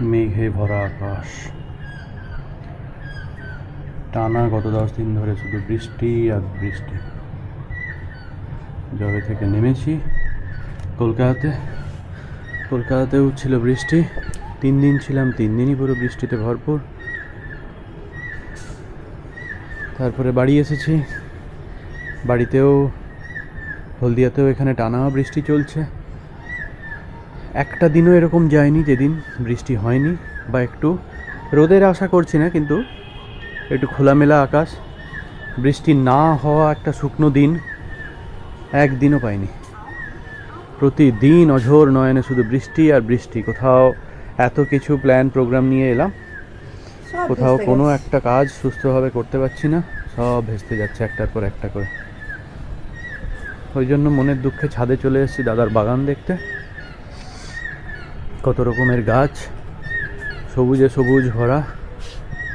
মেঘে ভরা আকাশ। টানা গত দশ দিন ধরে শুধু বৃষ্টি আর বৃষ্টি। যবে থেকে নেমেছি কলকাতাতে। কলকাতাতেও ছিল বৃষ্টি। তিন দিন ছিলাম, তিন দিনই পুরো বৃষ্টিতে ভরপুর। তারপরে বাড়ি এসেছি। বাড়িতেও, হলদিয়াতেও এখানে টানা বৃষ্টি চলছে। একটা দিনও এরকম যায়নি যেদিন বৃষ্টি হয়নি বা একটু রোদের আশা করছি না কিন্তু একটু খোলামেলা আকাশ বৃষ্টি না হওয়া একটা শুকনো দিন একদিনও পাইনি। প্রতিদিন অঝোর নয়নে শুধু বৃষ্টি আর বৃষ্টি কোথাও এত কিছু প্ল্যান প্রোগ্রাম নিয়ে এলাম। কোথাও কোনো একটা কাজ সুস্থভাবে করতে পারছি না সব ভেস্তে যাচ্ছে একটার পর একটা করে। ওই জন্য মনের দুঃখে ছাদে চলে এসেছি দাদার বাগান দেখতে। কত রকমের গাছ সবুজে সবুজ ভরা।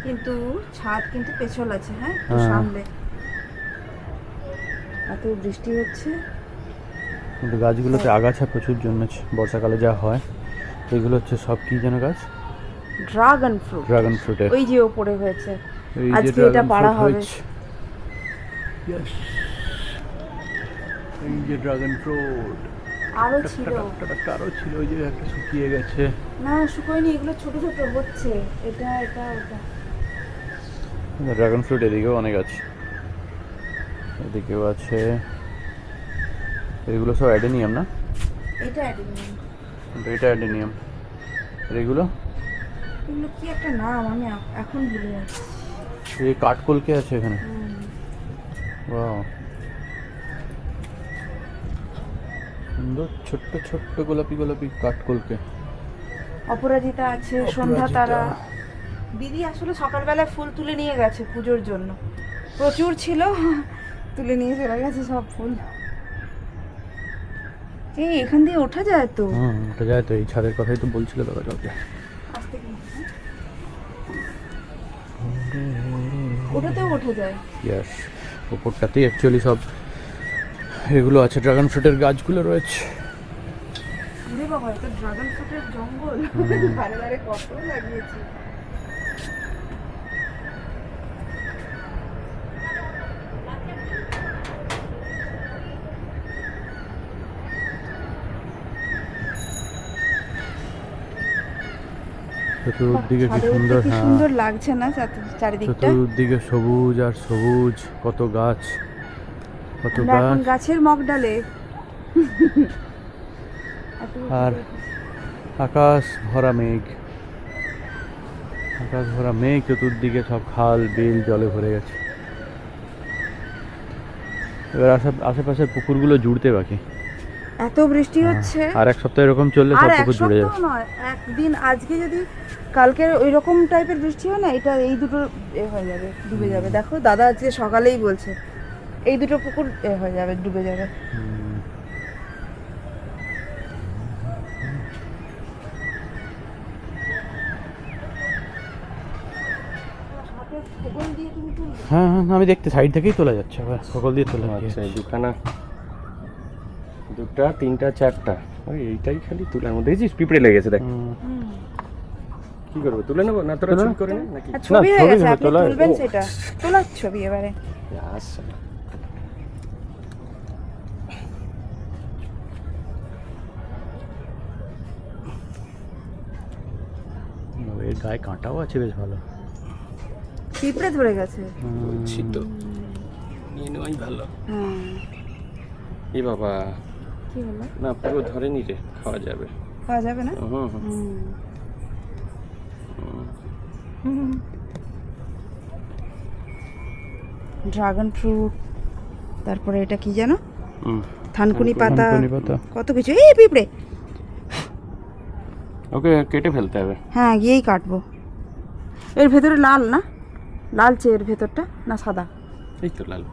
কিন্তু ছাদ কিন্তু পেছল আছে হ্যাঁ? হ্যাঁ। এত বৃষ্টি হচ্ছে। কিন্তু গাছগুলোতে আগাছা প্রচুর জন্মেছে বর্ষাকালে যা হয়। এগুলো হচ্ছে সব কি যেন গাছ? Dragon fruit. ড্রাগন ফ্রুটের ওই যে ওপরে হয়েছে। আজকে এটা পাড়া হবে। এই যে ড্রাগন ফ্রুট। আরও ছিল। আরও ছিল ওই যে একটা শুকিয়ে গেছে। না শুকোয়নি এগুলো ছোট ছোট হচ্ছে। এটা এটা ওটা। ড্রাগন ফ্রুট এদিকেও অনেক আছে। এদিকেও আছে। এগুলো সব অ্যাডেনিয়াম না? এটা অ্যাডিনিয়াম। এটা অ্যাডেনিয়াম। এগুলো? এগুলো কি একটা নাম? আমি এখন ভুলে যাচ্ছি। এই কাঠকলকে আছে এখানে। ওয়াও। সুন্দর ছোট্ট ছোট্ট গোলাপি গোলাপি কাঠকলকে অপরাজিতা আছে সন্ধ্যা তারা। দিদি আসলে সকালবেলায় ফুল তুলে নিয়ে গেছে পুজোর জন্য। প্রচুর ছিল তুলে নিয়ে চলে গেছে সব ফুল। এই এখান দিয়ে ওঠা যায় তো? হুম ওটা যায় তো এই ছাদের কথাই তো বলছিল দাদা কালকে। হ্যাঁ। ওটাতেও ওঠা যায়। ইয়াস ওপরটাতেই অ্যাকচুয়ালি সব এগুলো আছে ড্রাগন ফ্রুটের গাছগুলো রয়েছে। ড্রাগন ফ্রুটের জঙ্গল। ধারে ধারে কত লাগিয়েছে। চতুর্দিকে কি সুন্দর হ্যাঁ। সুন্দর লাগছে না চারিদিকটা? চতুর্দিকে সবুজ আর সবুজ কত গাছ। কত গাছ? গাছের মগ ডালে। আর আকাশ ভরা মেঘ। আকাশ ভরা মেঘ চতুর্দিকে সব খাল বিল জলে ভরে গেছে। এবার আশে আশেপাশের পুকুরগুলো জুড়তে বাকি। এত বৃষ্টি হচ্ছে। আর এক সপ্তাহ এরকম চললে সব পুকুর জুড়ে যাবে। নয় একদিন আজকে যদি কালকে ওই রকম টাইপের বৃষ্টি হয় না এটা এই দুটো এ হয়ে যাবে ডুবে যাবে। দেখো দাদা আজকে সকালেই বলছে এই দুটো পুকুর এ হয়ে যাবে ডুবে যাবে। হ্যাঁ হ্যাঁ আমি দেখতে সাইড থেকেই তোলা যাচ্ছে আবার সকল দিয়ে তোলা আচ্ছা যাচ্ছে দুখানা দুটা তিনটা চারটা ওই এইটাই খালি তুলার মধ্যে দেখছিস? পিঁপড়ে লেগেছে দেখ। কি করব তুলে নেব? না তোরা। করে নে নাকি? ছবি হয়ে গেছে আপনি তোলা- তুলবেন সেটা। তোলার ছবি এবারে। আচ্ছা। গায়ে কাঁটাও আছে বেশ ভালো। পিঁপড়ে ধরে গেছে। বলছি তো। নিয়ে নেওয়াই ভালো। হ্যাঁ এ বাবা। কি হলো? না পুরো ধরেনি রে খাওয়া যাবে। খাওয়া যাবে না? হুম হুম। হুম। ড্রাগন ফ্রুট তারপরে এটা কি জানো হুম। থানকুনি পাতা। থানকুনি পাতা। কত কিছু। এই পিঁপড়ে। ওকে কেটে ফেলতে হবে। হ্যাঁ গিয়েই কাটবো। এর ভেতরে লাল না? লালচে এর ভেতরটা? না সাদা? এই তো লাল।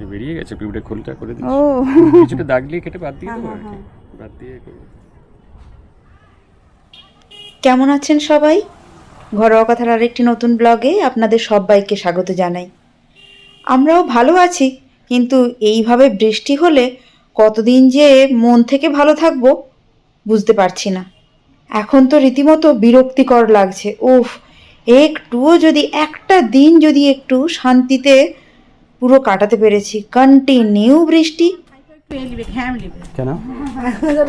এই বেরিয়ে গেছে পিঁপড়ে খোলটা করে দিচ্ছি। ও। কিছুটা দাগ দিয়ে কেটে বাদ দিয়ে হ্যাঁ, দেবো আর হ্যাঁ, কি বাদ দিয়ে করব। কেমন আছেন সবাই? ঘরোয়া কথার আরেকটি নতুন ব্লগে আপনাদের সবাইকে স্বাগত জানাই। আমরাও ভালো আছি কিন্তু এইভাবে বৃষ্টি হলে কতদিন যে মন থেকে ভালো থাকব বুঝতে পারছি না। এখন তো রীতিমতো বিরক্তিকর লাগছে। উফ একটুও যদি একটা দিন যদি একটু শান্তিতে পুরো কাটাতে পেরেছি। কন্টিনিউ বৃষ্টি। কেন?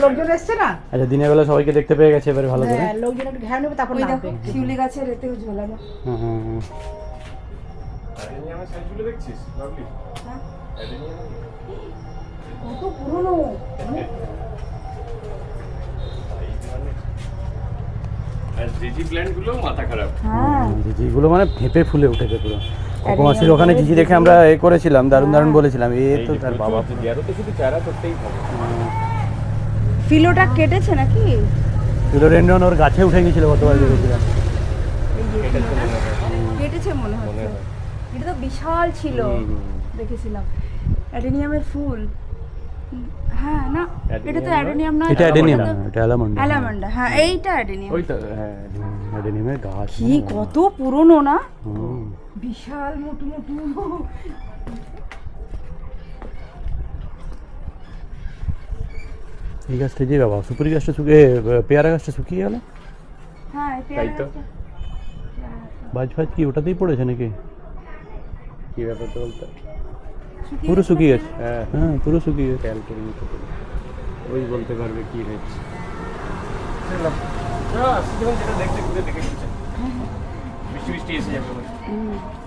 লোকজন এসছে না? আচ্ছা দিনের বেলা সবাইকে দেখতে পেয়ে গেছে এবারে ভালো করে। হ্যাঁ, লোকজন একটু ঘ্যাম নেবে তারপর ওই দেখো শিউলি এতে ঝোলানো। দেখছিস কত পুরনো আর জিজি প্ল্যান্ট মাথা খারাপ। হ্যাঁ। জিজিগুলো মানে ফেঁপে ফুলে উঠেছে পুরো। মাসির ওখানে জিজি দেখে আমরা এ করেছিলাম দারুণ দারুণ বলেছিলাম। এ তো তার বাবা। আরও তো শুধু চারা করতেই হবে। ফিলোটা কেটেছে নাকি? ফিলোডেন্ড্রন ওর গাছে উঠে গেছিল গতবার দেখেছিলাম। কেটেছে মনে হচ্ছে। এটা তো বিশাল ছিল দেখেছিলাম। অ্যাডেনিয়ামের ফুল। হ্যাঁ না এটা তো অ্যাডেনিয়াম না এটা অ্যাডেনিয়াম না এটা অ্যালামন্ড অ্যালামান্ডা হ্যাঁ এইটা অ্যাডেনিয়াম ওই হ্যাঁ অ্যাডেনিয়ামের গাছ কি কত পুরনো না? বিশাল মোটু মোটু। এই গাছটা যে বাবা সুপুরি গাছটা শুকিয়ে পেয়ারা গাছটা শুকিয়ে গেল? হ্যাঁ তাই তো। বাজ ফাজ কি ওটাতেই পড়েছে নাকি? কি ব্যাপার তো বলতো? পুরো শুকিয়ে গেছে। হ্যাঁ। হ্যাঁ পুরো শুকিয়ে গেছে। খেয়াল করে নিতে ওই বলতে পারবে কি হয়েছে।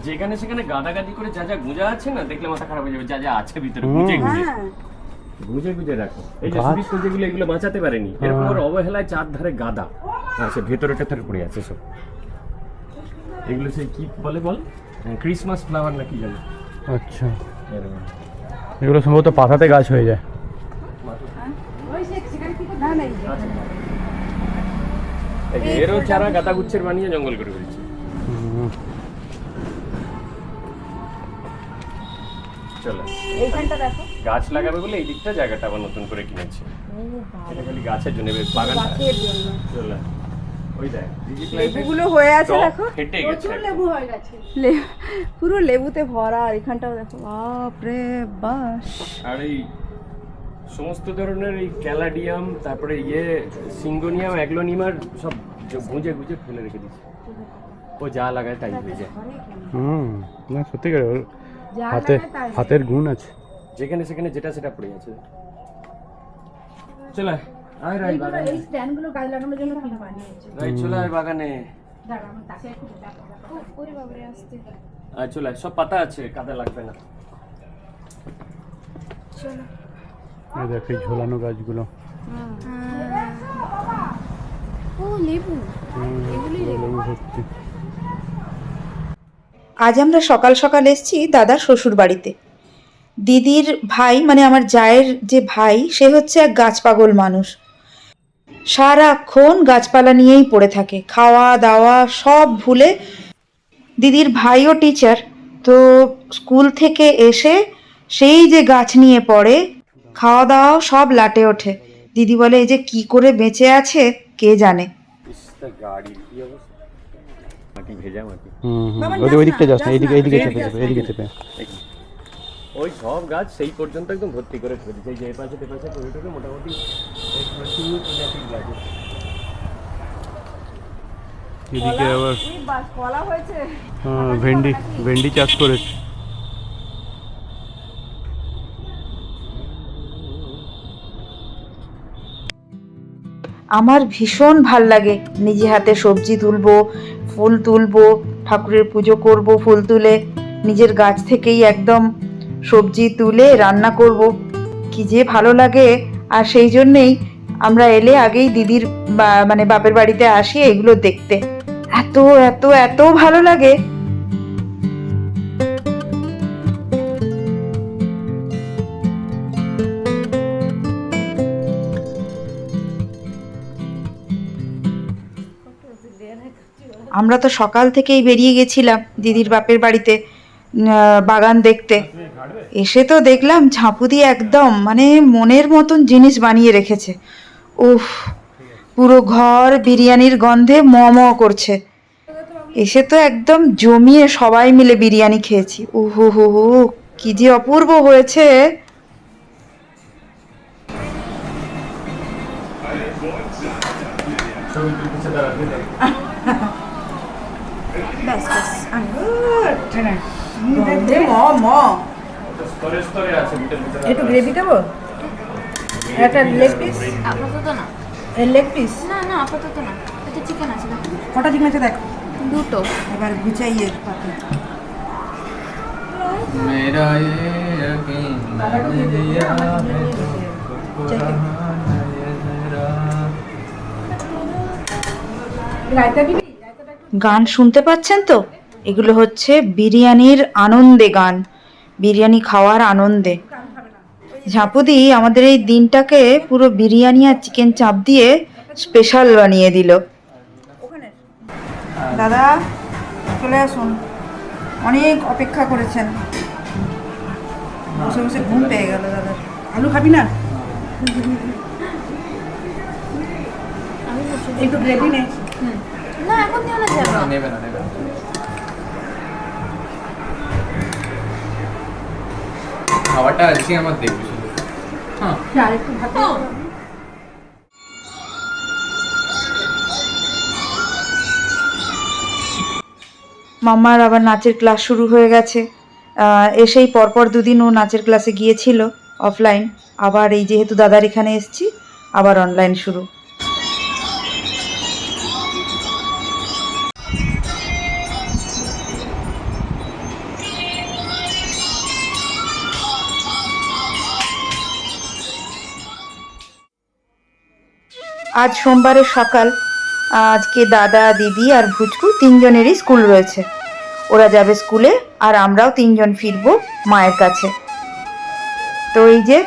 যেখানে সেখানে গাদাগাদি করে যা যা গুঁজা আছে না দেখলে মাথা খারাপ হয়ে যাবে। যা যা আছে ভিতরে গুঁজে গুঁজে। হ্যাঁ। গুঁজে গুঁজে রাখো। এই যে সুবিস যেগুলো এগুলো বাঁচাতে পারেনি। এরকম ওর অবহেলায় চার ধারে গাদা। হ্যাঁ সে ভেতরে টেতরে পড়ে আছে সব। এগুলো সেই কি বলে বল? ক্রিসমাস ফ্লাওয়ার না কি জানো আচ্ছা। এগুলো সম্ভবত পাতাতে গাছ হয়ে যায়। এরও চারা গাদা গুচ্ছের বানিয়ে জঙ্গল করে ফেলছে। চলো। গাছ লাগাবে বলে এই দিকটা জায়গাটা আবার নতুন করে কিনেছে। এটা খালি গাছের জন্য জন্য। চলো। ওই দেখ লেবুগুলো হয়ে আছে দেখো। গেছে লেবু হয়ে গেছে। লে- পুরো লেবুতে ভরা আর এখানটাও দেখো বাপরে বাস। আর এই সমস্ত ধরনের এই ক্যালাডিয়াম তারপরে ইয়ে সিঙ্গোনিয়াম অ্যাগ্লোনিমার সব গুঁজে গুঁজে ফেলে রেখে দিচ্ছে ও যা লাগায় তাই হয়ে যায়। হুম না সত্যি করে হাতে হাতের গুণ আছে। যেখানে সেখানে যেটা সেটা পড়ে আছে। চলে। আয় রাই বাগানে? এই স্ট্যান্ডগুলো গাছ লাগানোর জন্য কিনে বানিয়েছে রাই চলে আয় বাগানে? দাঁড়া আমার তাকে একটু দেখো ওরে বাবারে আসতে আয় চলে সব পাতা আছে কাদা লাগবে না। চলো। এই দেখ ঝোলানো গাছগুলো। ও লেবু। হুম, লেবু। ভর্তি। আজ আমরা সকাল সকাল এসেছি দাদার শ্বশুর বাড়িতে। দিদির ভাই মানে আমার জায়ের যে ভাই সে হচ্ছে এক গাছ পাগল মানুষ। সারাক্ষণ গাছপালা নিয়েই পড়ে থাকে। খাওয়া দাওয়া সব ভুলে দিদির ভাইও টিচার তো স্কুল থেকে এসে সেই যে গাছ নিয়ে পড়ে খাওয়া দাওয়া সব লাটে ওঠে। দিদি বলে এই যে কি করে বেঁচে আছে কে জানে? ভেজা মাটি। ওই দিকটা যাস না এইদিকে এইদিকে চেপে চেপে। এইদিকে চেপে। ওই সব গাছ সেই পর্যন্ত একদম ভর্তি করে ফেলেছে। এই যে এপাশে তেপাশে করে টোরে মোটামুটি প্রচুর প্রজাতির গাছ। এদিকে আবার কলা হয়েছে। হ্যাঁ, ভেন্ডি ভেন্ডি চাষ করেছে আমার ভীষণ ভালো লাগে। নিজে হাতে সবজি তুলবো ফুল তুলবো ঠাকুরের পুজো করব ফুল তুলে। নিজের গাছ থেকেই একদম সবজি তুলে রান্না করব। কি যে ভালো লাগে। আর সেই জন্যেই আমরা এলে আগেই দিদির মানে বাপের বাড়িতে আসি এগুলো দেখতে। এত এত এত ভালো লাগে। আমরা তো সকাল থেকেই বেরিয়ে গেছিলাম দিদির বাপের বাড়িতে। বাগান দেখতে। এসে তো দেখলাম ঝাঁপু দিয়ে একদম মানে মনের মতন জিনিস বানিয়ে রেখেছে। উফ পুরো ঘর বিরিয়ানির গন্ধে ম ম করছে। এসে তো একদম জমিয়ে সবাই মিলে বিরিয়ানি খেয়েছি। উহু হু হু কি যে অপূর্ব হয়েছে। ব্যাস ব্যাস গন্ধে ম ম স্তরে স্তরে আছে ভিতরে ভিতরে একটু গ্রেভি দেবো একটা লেগ পিস আপাতত না লেগ পিস না না আপাতত না এটা চিকেন আছে দেখো কটা চিকেন আছে দেখো দুটো এবার গুচাইয়ে পাতে मेरा ये यकीन मैंने लिया है রায়তা দিবি গান শুনতে পাচ্ছেন তো এগুলো হচ্ছে বিরিয়ানির আনন্দে গান বিরিয়ানি খাওয়ার আনন্দে। ঝাঁপুদি আমাদের এই দিনটাকে পুরো বিরিয়ানি আর চিকেন চাপ দিয়ে স্পেশাল বানিয়ে দিল। দাদা চলে আসুন। অনেক অপেক্ষা করেছেন। বসে বসে ঘুম পেয়ে গেল দাদা। আলু খাবি না? একটু গ্রেভি নে। না এখন দিও না যাবে নেবে না। না আজকে আমার দেখবে হ্যাঁ। ভাত মাম্মার আবার নাচের ক্লাস শুরু হয়ে গেছে। আহ, এসেই পরপর দুদিন ও নাচের ক্লাসে গিয়েছিল অফলাইন আবার এই যেহেতু দাদার এখানে এসছি আবার অনলাইন শুরু। আজ সোমবারের সকাল, আজকে দাদা, দিদি আর ভুচকু তিনজনেরই স্কুল রয়েছে। ওরা যাবে স্কুলে আর আমরাও তিনজন ফিরবো মায়ের কাছে। তো এই যে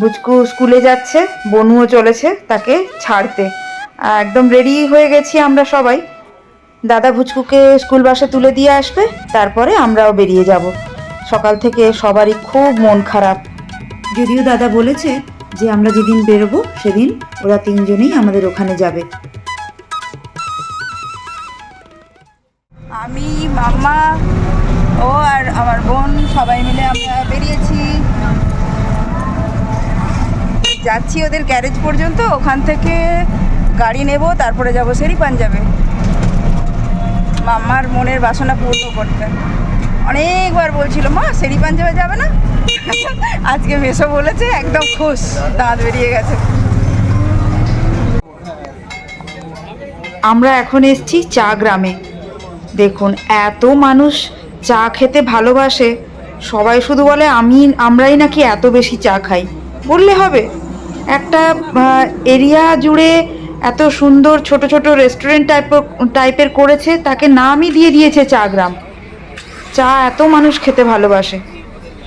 ভুচকু স্কুলে যাচ্ছে, বনুও চলেছে তাকে ছাড়তে। একদম রেডি হয়ে গেছি আমরা সবাই। দাদা ভুচকুকে স্কুল বাসে তুলে দিয়ে আসবে, তারপরে আমরাও বেরিয়ে যাব। সকাল থেকে সবারই খুব মন খারাপ। যদিও দাদা বলেছে যে আমরা যেদিন বেরোবো, সেদিন ওরা তিনজনেই আমাদের ওখানে যাবে। আমি, মাম্মা, ও আর আমার বোন, সবাই মিলে আমরা বেরিয়েছি। যাচ্ছি ওদের গ্যারেজ পর্যন্ত, ওখান থেকে গাড়ি নেব, তারপরে যাব সেরি পাঞ্জাবে। মাম্মার মনের বাসনা পূর্ণ করতে। অনেকবার বলছিল, মা, সেরি পাঞ্জাবে যাবে না? আজকে মেসো বলেছে, একদম খুশ, দাঁত বেরিয়ে গেছে। আমরা এখন এসছি চা গ্রামে। দেখুন, এত মানুষ চা খেতে ভালোবাসে। সবাই শুধু বলে, আমি, আমরাই নাকি এত বেশি চা খাই? বললে হবে। একটা এরিয়া জুড়ে এত সুন্দর, ছোট ছোট রেস্টুরেন্ট টাইপ টাইপের করেছে, তাকে নামই দিয়ে দিয়েছে চা গ্রাম। চা এত মানুষ খেতে ভালোবাসে।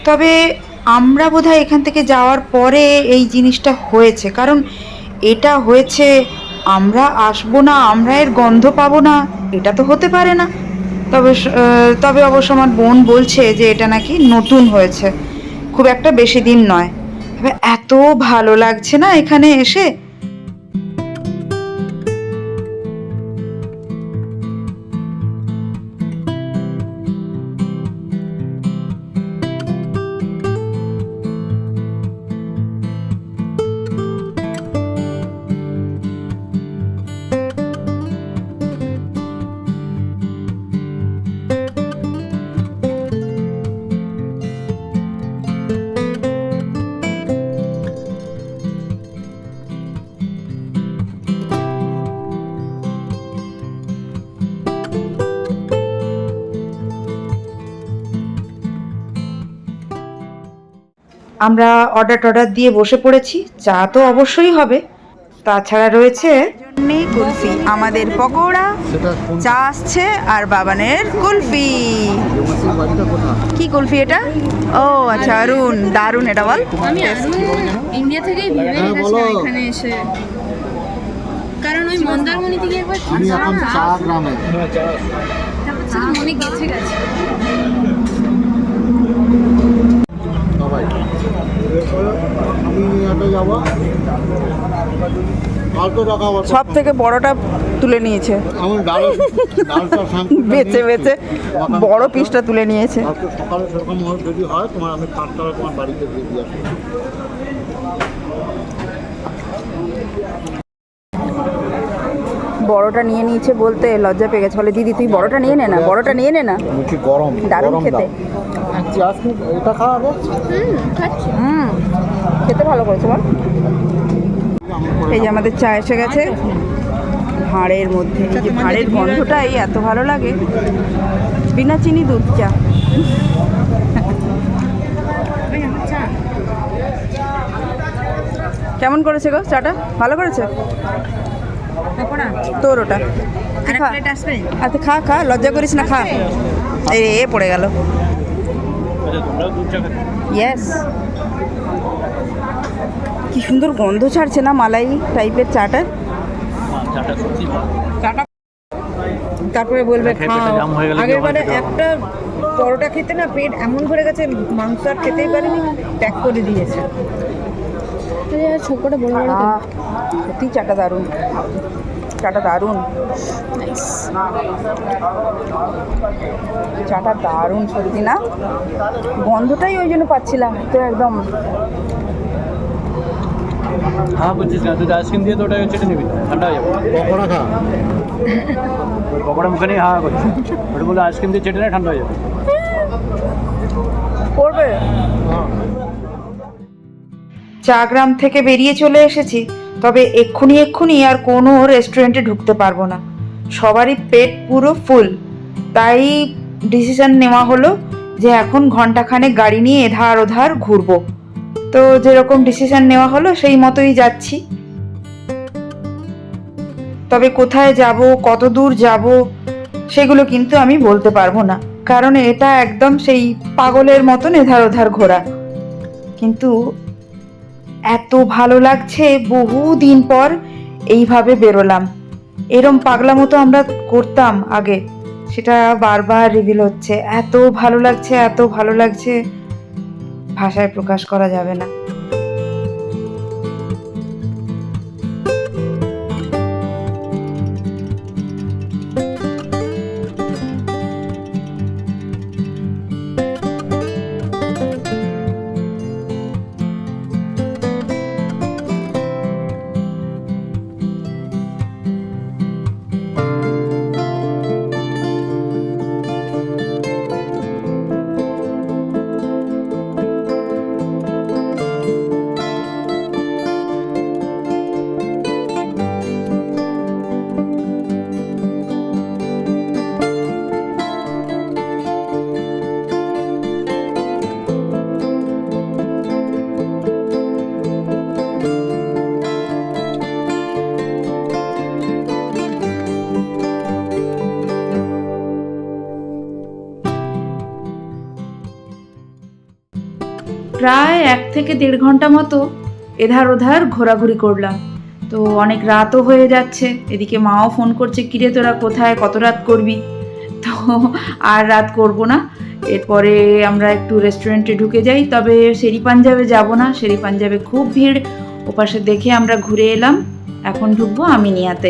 তবে আমরা বোধহয় এখান থেকে যাওয়ার পরে এই জিনিসটা হয়েছে। কারণ এটা হয়েছে, আমরা আসব না, আমরা এর গন্ধ পাবো না, এটা তো হতে পারে না। তবে তবে অবশ্য আমার বোন বলছে যে এটা নাকি নতুন হয়েছে। খুব একটা বেশি দিন নয়। তবে এত ভালো লাগছে না এখানে এসে? আমরা অর্ডার টর্ডার দিয়ে বসে পড়েছি চা তো অবশ্যই হবে। তাছাড়া রয়েছে কুলফি আমাদের পকোড়া চা আসছে আর বাবানের কুলফি। কি কুলফি এটা? ও আচ্ছা অরুণ দারুণ এটা বল। আমি ইন্ডিয়া থেকেই ভেবে এখানে এসে। কারণ ওই মন্দারমণি থেকে একবার আমি এখন চা গ্রামে। তারপর থেকে মনে গেছে গেছে সবাই আমি একটা যাব কালকে টাকা আবার সব থেকে বড়টা তুলে নিয়েছে। বেঁচে বেঁচে। বড় পিসটা তুলে নিয়েছে। সকালে সেরকম যদি হয় তোমার আমি কাজটা তোমার বাড়িতে দিয়ে দিয়ে আসব বড়টা নিয়ে নিয়েছে বলতে লজ্জা পেয়ে গেছে। বলে দিদি তুই বড়টা নিয়ে নে না বড়টা নিয়ে নে না। গরম দারুণ খেতে। এটা হুম খেতে ভালো করেছে বল। এই যে আমাদের চা এসে গেছে। ভাঁড়ের মধ্যে। এই যে ভাঁড়ের গন্ধটাই এত ভালো লাগে। বিনা চিনি দুধ চা। কেমন করেছে গো চাটা? ভালো করেছে? তোর ওটা তুই খা। খা খা লজ্জা করিস না খা। এই এ পড়ে গেল। ইয়েস কি সুন্দর গন্ধ ছাড়ছে না মালাই টাইপের চাটার? চাটা তারপরে বলবে খাও। আগের একটা পরোটা খেতে না পেট এমন ভরে গেছে মাংস আর খেতেই পারিনি প্যাক করে দিয়েছে। ছোকটা বড় বড় সত্যি চাটা দারুণ। চাটা দারুণ। চাটা দারুণ সত্যি না? গন্ধটাই ওই জন্য পাচ্ছিলাম তো একদম। হ্যাঁ বলছিস না তুই আইসক্রিম দিয়ে তো ওটা চেটে নিবি ঠান্ডা হয়ে যাবে। পকোড়া খা। পকোড়া মুখে নিয়ে হা করছিস ওটা বলে আইসক্রিম দিয়ে চেটে নেয় ঠান্ডা হয়ে যাবে। করবে? চা গ্রাম থেকে বেরিয়ে চলে এসেছি, তবে এক্ষুনি এক্ষুনি আর কোনো রেস্টুরেন্টে ঢুকতে পারব না। সবারই পেট পুরো ফুল তাই ডিসিশন নেওয়া হলো যে এখন ঘন্টাখানেক গাড়ি নিয়ে এধার ওধার ঘুরবো। তো যেরকম ডিসিশন নেওয়া হলো সেই মতোই যাচ্ছি। তবে কোথায় যাব, কত দূর যাব, সেগুলো কিন্তু আমি বলতে পারব না। কারণ এটা একদম সেই পাগলের মতন এধার ওধার ঘোরা। কিন্তু এত ভালো লাগছে বহু দিন পর এইভাবে বেরোলাম। এরম পাগলা মতো আমরা করতাম আগে, সেটা বারবার রিভিল হচ্ছে। এত ভালো লাগছে, এত ভালো লাগছে, ভাষায় প্রকাশ করা যাবে না। এক থেকে দেড় ঘণ্টা মতো এধার ওধার ঘোরাঘুরি করলাম। তো অনেক রাতও হয়ে যাচ্ছে, এদিকে মাও ফোন করছে, কিরে তোরা কোথায়? কত রাত করবি? তো আর রাত করব না। এরপরে আমরা একটু রেস্টুরেন্টে ঢুকে যাই, তবে শেরি পাঞ্জাবে যাব না। শেরি পাঞ্জাবে খুব ভিড়। ওপাশে দেখে আমরা ঘুরে এলাম। এখন ঢুকবো আমিনিয়াতে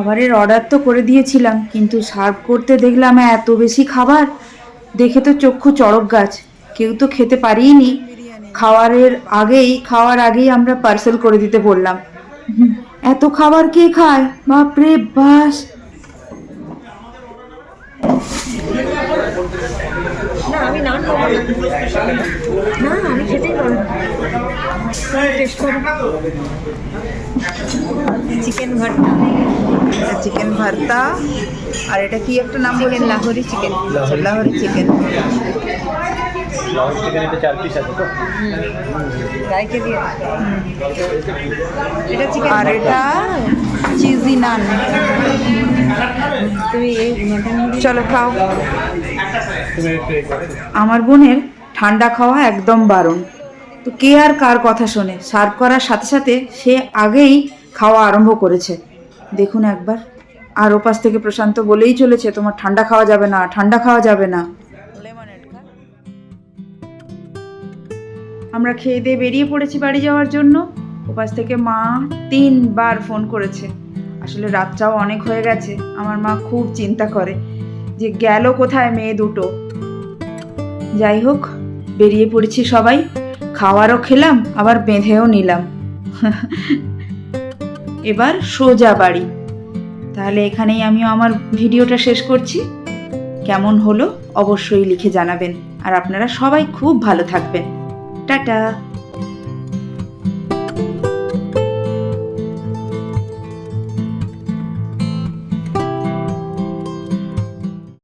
খাবারের অর্ডার তো করে দিয়েছিলাম কিন্তু সার্ভ করতে দেখলাম এত বেশি খাবার। দেখে তো চক্ষু চড়ক গাছ কেউ তো খেতে পারিনি। খাওয়ারের আগেই খাওয়ার আগেই আমরা পার্সেল করে দিতে বললাম। এত খাবার কে খায়? বাপরে বাস! চিকেন ভর্তা। চিকেন ভর্তা। আর এটা কি একটা নাম বলেন? লাহোরি চিকেন। লাহোরি চিকেন। আর এটা চিজি নান। চলো খাও। আমার বোনের ঠান্ডা খাওয়া একদম বারণ। তো কে আর কার কথা শোনে? সার্ভ করার সাথে সাথে সে আগেই খাওয়া আরম্ভ করেছে। দেখুন একবার। আর ওপাশ থেকে প্রশান্ত বলেই চলেছে, তোমার ঠান্ডা খাওয়া যাবে না, ঠান্ডা খাওয়া যাবে না। আমরা খেয়ে দিয়ে বেরিয়ে পড়েছি বাড়ি যাওয়ার জন্য। ওপাশ থেকে মা তিনবার ফোন করেছে। আসলে রাতটাও অনেক হয়ে গেছে। আমার মা খুব চিন্তা করে যে গেল কোথায় মেয়ে দুটো। যাই হোক, বেরিয়ে পড়েছি সবাই। খাওয়ারও খেলাম, আবার বেঁধেও নিলাম। এবার সোজা বাড়ি। তাহলে এখানেই আমিও আমার ভিডিওটা শেষ করছি। কেমন হলো অবশ্যই লিখে জানাবেন। আর আপনারা সবাই খুব ভালো থাকবেন। টাটা।